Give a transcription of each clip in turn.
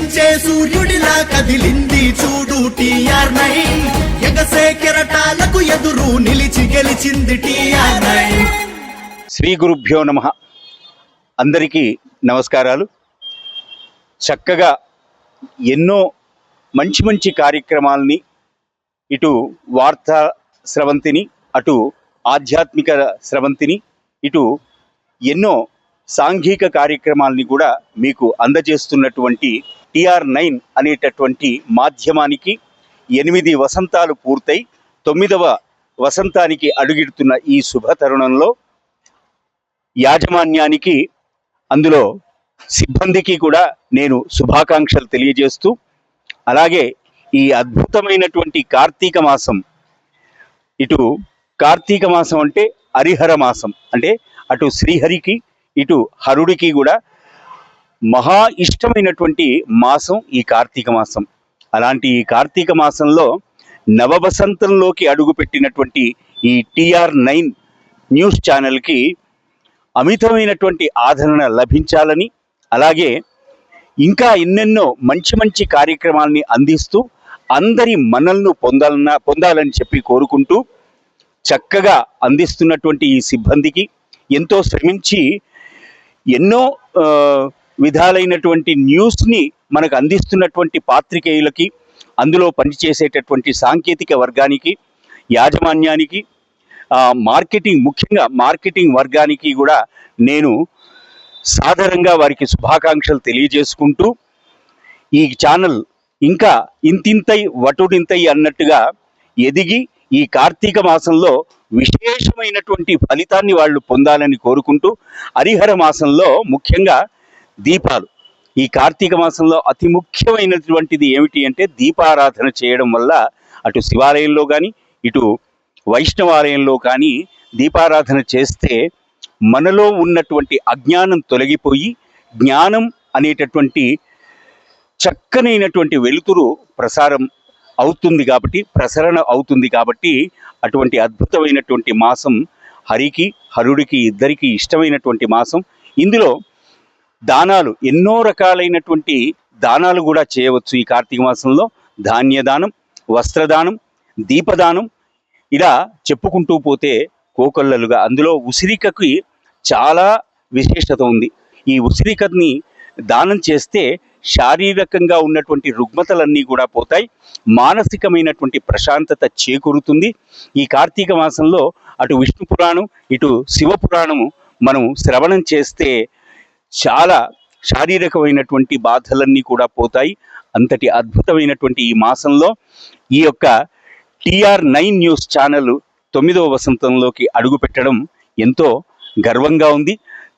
ఉదయించే సూర్యుడిలా కదిలింది చూడు టీఆర్ నైన్. ఎగసే కెరటాలకు ఎదురు నిలిచి గెలిచింది టీఆర్ నైన్. శ్రీ గురుభ్యో నమ. అందరికీ నమస్కారాలు. చక్కగా ఎన్నో మంచి మంచి కార్యక్రమాల్ని ఇటు వార్తా స్రవంతిని అటు ఆధ్యాత్మిక స్రవంతిని ఇటు ఎన్నో సాంఘిక కార్యక్రమాల్ని కూడా మీకు అందజేస్తున్నటువంటి టిఆర్ నైన్ అనేటటువంటి మాధ్యమానికి ఎనిమిది వసంతాలు పూర్తయి తొమ్మిదవ వసంతానికి అడుగిడుతున్న ఈ శుభ తరుణంలో యాజమాన్యానికి అందులో సిబ్బందికి కూడా నేను శుభాకాంక్షలు తెలియజేస్తూ అలాగే ఈ అద్భుతమైనటువంటి కార్తీక మాసం ఇటు కార్తీక మాసం అంటే హరిహర మాసం అంటే అటు శ్రీహరికి ఇటు హరుడికి కూడా మహా ఇష్టమైనటువంటి మాసం ఈ కార్తీక మాసం. అలాంటి ఈ కార్తీక మాసంలో నవవసంతంలోకి అడుగుపెట్టినటువంటి ఈ టిఆర్ నైన్ న్యూస్ ఛానల్కి అమితమైనటువంటి ఆదరణ లభించాలని అలాగే ఇంకా ఎన్నెన్నో మంచి మంచి కార్యక్రమాల్ని అందిస్తూ అందరి మనల్ని పొందాలన్న పొందాలని చెప్పి కోరుకుంటూ చక్కగా అందిస్తున్నటువంటి ఈ సిబ్బందికి ఎంతో శ్రమించి ఎన్నో విధాలైనటువంటి న్యూస్ని మనకు అందిస్తున్నటువంటి పాత్రికేయులకి అందులో పనిచేసేటటువంటి సాంకేతిక వర్గానికి యాజమాన్యానికి మార్కెటింగ్ ముఖ్యంగా మార్కెటింగ్ వర్గానికి కూడా నేను సాధారణంగా వారికి శుభాకాంక్షలు తెలియజేసుకుంటూ ఈ ఛానల్ ఇంకా ఇంతింతై వటుడింతై అన్నట్టుగా ఎదిగి ఈ కార్తీక మాసంలో విశేషమైనటువంటి ఫలితాన్ని వాళ్ళు పొందాలని కోరుకుంటూ హరిహర మాసంలో ముఖ్యంగా దీపాలు. ఈ కార్తీక మాసంలో అతి ముఖ్యమైనటువంటిది ఏమిటి అంటే దీపారాధన చేయడం వల్ల అటు శివాలయంలో కానీ ఇటు వైష్ణవాలయంలో కానీ దీపారాధన చేస్తే మనలో ఉన్నటువంటి అజ్ఞానం తొలగిపోయి జ్ఞానం అనేటటువంటి చక్కనైనటువంటి వెలుతురు ప్రసారం అవుతుంది కాబట్టి ప్రసరణ అవుతుంది కాబట్టి అటువంటి అద్భుతమైనటువంటి మాసం హరికి హరుడికి ఇద్దరికి ఇష్టమైనటువంటి మాసం. ఇందులో దానాలు ఎన్నో రకాలైనటువంటి దానాలు కూడా చేయవచ్చు ఈ కార్తీక మాసంలో. ధాన్యదానం వస్త్రదానం దీపదానం ఇలా చెప్పుకుంటూ పోతే కోకొల్లలుగా. అందులో ఉసిరికకి చాలా విశేషత ఉంది. ఈ ఉసిరికని దానం చేస్తే శారీరకంగా ఉన్నటువంటి రుగ్మతలన్నీ కూడా పోతాయి. మానసికమైనటువంటి ప్రశాంతత చేకూరుతుంది. ఈ కార్తీక మాసంలో అటు విష్ణు పురాణం ఇటు శివ పురాణము మనం శ్రవణం చేస్తే చాలా శారీరకమైనటువంటి బాధలన్నీ కూడా పోతాయి. అంతటి అద్భుతమైనటువంటి ఈ మాసంలో ఈ యొక్క టిఆర్ నైన్ న్యూస్ ఛానల్ తొమ్మిదవ వసంతంలోకి అడుగు పెట్టడం ఎంతో గర్వంగా ఉంది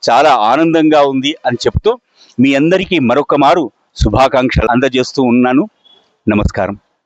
చాలా ఆనందంగా ఉంది అని చెప్తూ మీ అందరికీ మరొక మారు శుభాకాంక్షలు అందజేస్తూ ఉన్నాను. నమస్కారం.